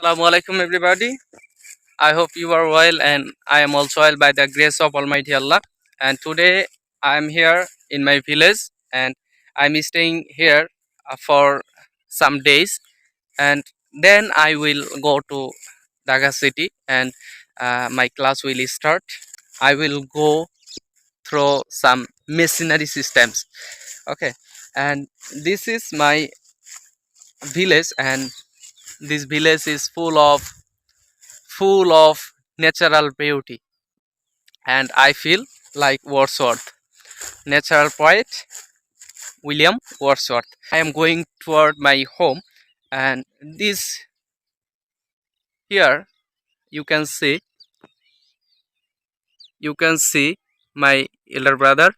Assalamu alaikum everybody. I hope you are well and I am also well by the grace of Almighty Allah. And today I am here in my village and I'm staying here uh, for some days and then I will go to Dhaka city and uh, my class will start. I will go through some machinery systems. Okay, and this is my village and this village is full of full of natural beauty. And i feel like wordsworth. Natural poet william wordsworth. I am going toward my home and this here you can see you can see my elder brother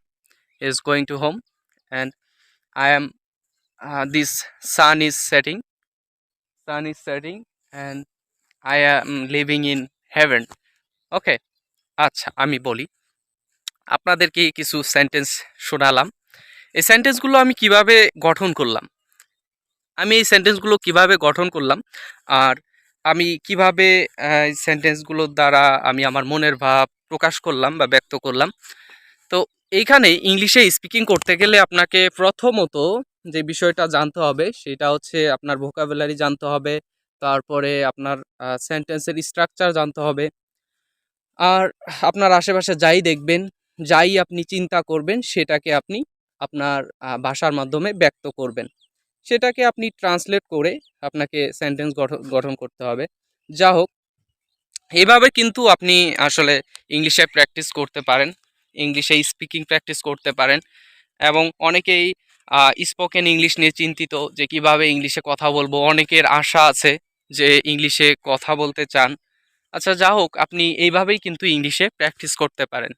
is going to home and i am uh, this sun is setting sun is setting and I am living in heaven. ওকে আচ্ছা আমি বলি। আপনাদেরকে কিছু sentence শোনালাম। এই সেন্টেন্সগুলো আমি কীভাবে গঠন করলাম? আমি এই সেন্টেন্সগুলো কীভাবে গঠন করলাম? আর আমি কীভাবে এই সেন্টেন্সগুলোর দ্বারা আমি আমার মনের ভাব প্রকাশ করলাম বা ব্যক্ত করলাম? তো এইখানে ইংলিশে স্পিকিং করতে গেলে আপনাকে প্রথমত যে বিষয়টা জানতে হবে সেটা হচ্ছে আপনার ভোকাবুলারি জানতে হবে, তারপরে আপনার সেন্টেন্সের স্ট্রাকচার জানতে হবে। আর আপনার আশেপাশে যাই দেখবেন, যাই আপনি চিন্তা করবেন সেটাকে আপনি আপনার ভাষার মাধ্যমে ব্যক্ত করবেন। সেটাকে আপনি ট্রান্সলেট করে আপনাকে সেন্টেন্স গঠন করতে হবে। যা হোক, এভাবে কিন্তু আপনি আসলে ইংলিশে প্র্যাকটিস করতে পারেন, ইংলিশে স্পিকিং প্র্যাকটিস করতে পারেন এবং অনেকেই স্পোকেন ইংলিশ নিয়ে চিন্তিত যে কীভাবে ইংলিশে কথা বলব। অনেকের আশা আছে যে ইংলিশে কথা বলতে চান। আচ্ছা যা হোক আপনি এইভাবেই কিন্তু ইংলিশে প্র্যাকটিস করতে পারেন।